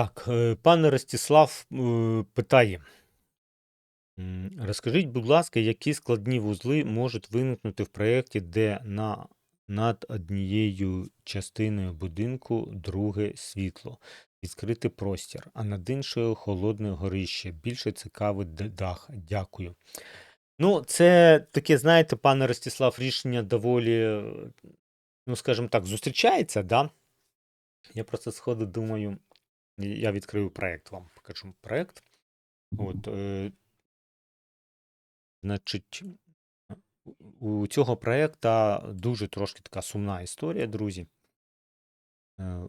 Так, е, пан Ростислав е, питає. Розкажіть, будь ласка, які складні вузли можуть виникнути в проєкті, де на, над однією частиною будинку друге світло, відкритий простір, а над іншою холодне горище. Більше цікавить д- дах. Дякую. Ну, це таке, знаєте, пане Ростислав, рішення доволі, е, ну, скажімо так, зустрічається, да? Я просто сходу думаю, я відкрию проєкт вам, покажу проєкт. От, е, значить, у цього проєкта дуже трошки така сумна історія, друзі. Е,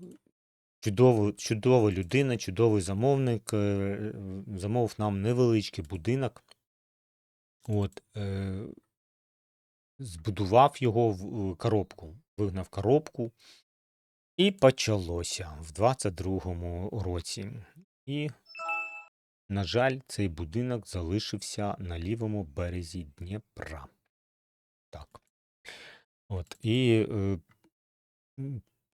Чудово, чудова людина, чудовий замовник. е, Замовив нам невеличкий будинок. От, е, збудував його в коробку, вигнав коробку, і почалося в 22-му році. І, на жаль, цей будинок залишився на лівому березі Дніпра. Так. От, і е,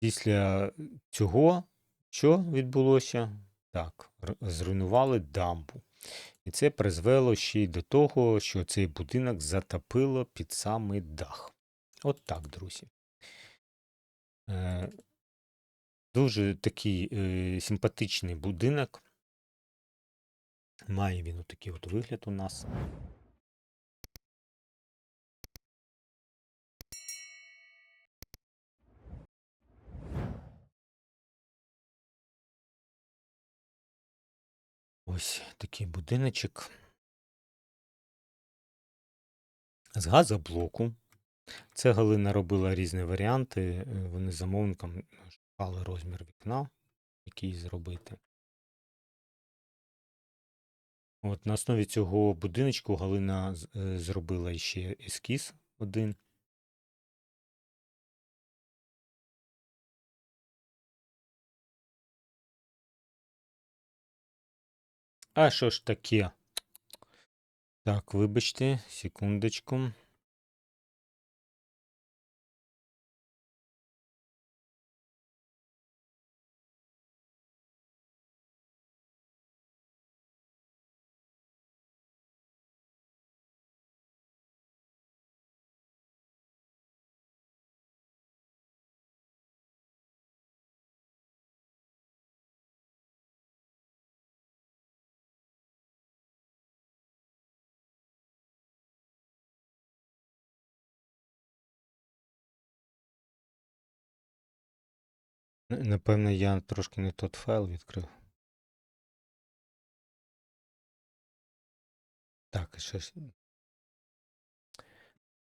після цього що відбулося? Так, зруйнували дамбу. І це призвело ще й до того, що цей будинок затопило під самий дах. От так, друзі. Е, дуже такий е, симпатичний будинок. Має він отакий от вигляд у нас. Ось такий будиночок. З газоблоку. Це Галина робила різні варіанти. е, Вони з замовником шукали розмір вікна, який зробити. От на основі цього будиночку Галина е, зробила ще ескіз один. А що ж таке? Так, вибачте, секундочку. Напевно, я трошки не тот файл відкрив. Так, і щось.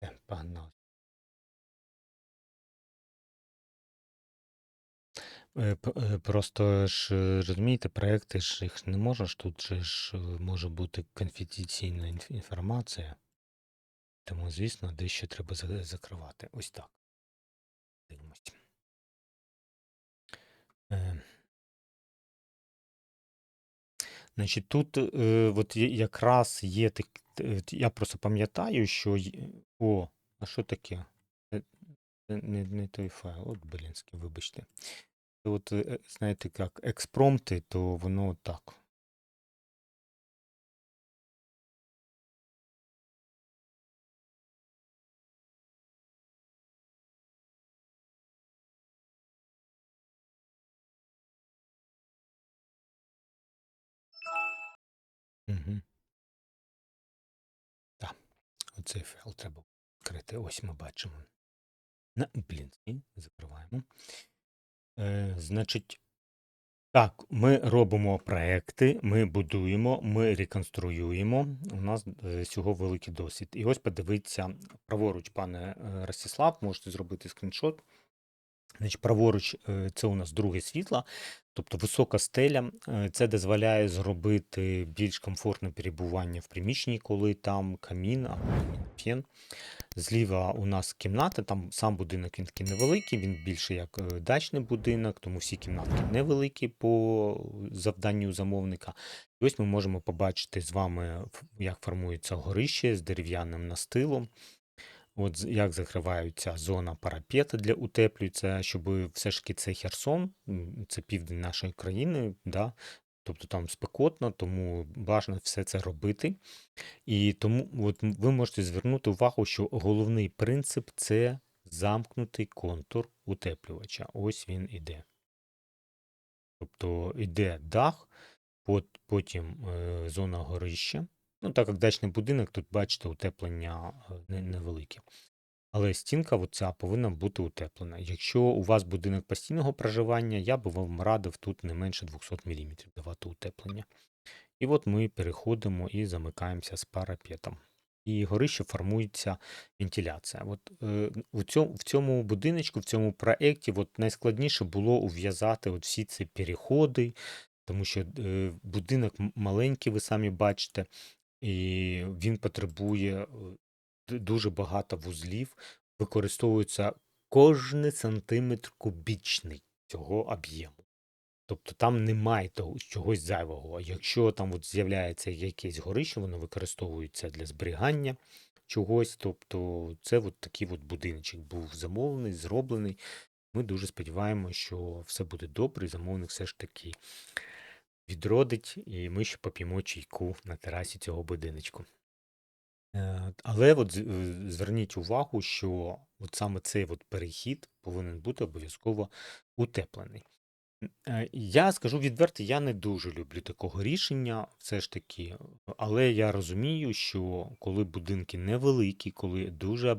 Е, Погнали. Е, е, Просто ж е, розумієте, проекти ж їх не можеш. Тут же ж може бути конфіденційна інф- інформація. Тому, звісно, дещо треба закривати. Ось так. Дивимось. Е, Значить, тут е, от якраз є так. е, Я просто пам'ятаю, що. О, а що таке? Е, не, не той файл. От, блінський, вибачте. От, е, знаєте, як експромти, то воно так. Угу. Так, оцей файл треба відкрити. Ось ми бачимо. На, блін, закриваємо. Е, значить, так, ми робимо проекти, ми будуємо, ми реконструюємо. У нас е, цього великий досвід. І ось подивіться, праворуч, пане е, Ростислав, можете зробити скріншот. Значить, праворуч е, це у нас друге світло, тобто висока стеля. Е, Це дозволяє зробити більш комфортне перебування в приміщенні, коли там камін або камін-фен. Зліва у нас кімната, там сам будинок він такий невеликий, він більше як е, дачний будинок, тому всі кімнатки невеликі по завданню замовника. І ось ми можемо побачити з вами, як формується горище з дерев'яним настилом. От як закривається зона парапета для утеплюється, щоб все ж таки це Херсон, це південь нашої країни, да? тобто там спекотно, тому бажано все це робити. І тому от ви можете звернути увагу, що головний принцип це замкнутий контур утеплювача. Ось він іде. Тобто йде дах, потім е, зона горища. Ну, так як дачний будинок, тут бачите, утеплення е, невелике. Але стінка оця повинна бути утеплена. Якщо у вас будинок постійного проживання, я би вам радив тут не менше 200 мм давати утеплення. І от ми переходимо і замикаємося з парапетом. І горище формується вентиляція. От, е, у цьому, в цьому будиночку, в цьому проєкті от найскладніше було ув'язати от всі ці переходи, тому що е, будинок маленький, ви самі бачите, і він потребує е, дуже багато вузлів, використовується кожний сантиметр кубічний цього об'єму. Тобто там немає того чогось зайвого. Якщо там от з'являється якесь горище, воно використовується для зберігання чогось. Тобто це от такий от будиночок був замовлений, зроблений. Ми дуже сподіваємося, що все буде добре, і замовник все ж таки відродить, і ми ще поп'ємо чайку на терасі цього будиночку. Е, Але от е, зверніть увагу, що от саме цей от перехід повинен бути обов'язково утеплений. Е, Я скажу відверто, я не дуже люблю такого рішення, все ж таки, але я розумію, що коли будинки невеликі, коли дуже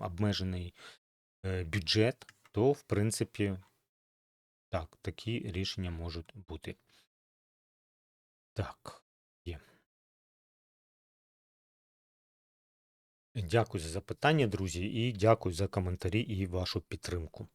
обмежений бюджет, то в принципі так, такі рішення можуть бути. Так. Дякую за запитання, друзі, і дякую за коментарі і вашу підтримку.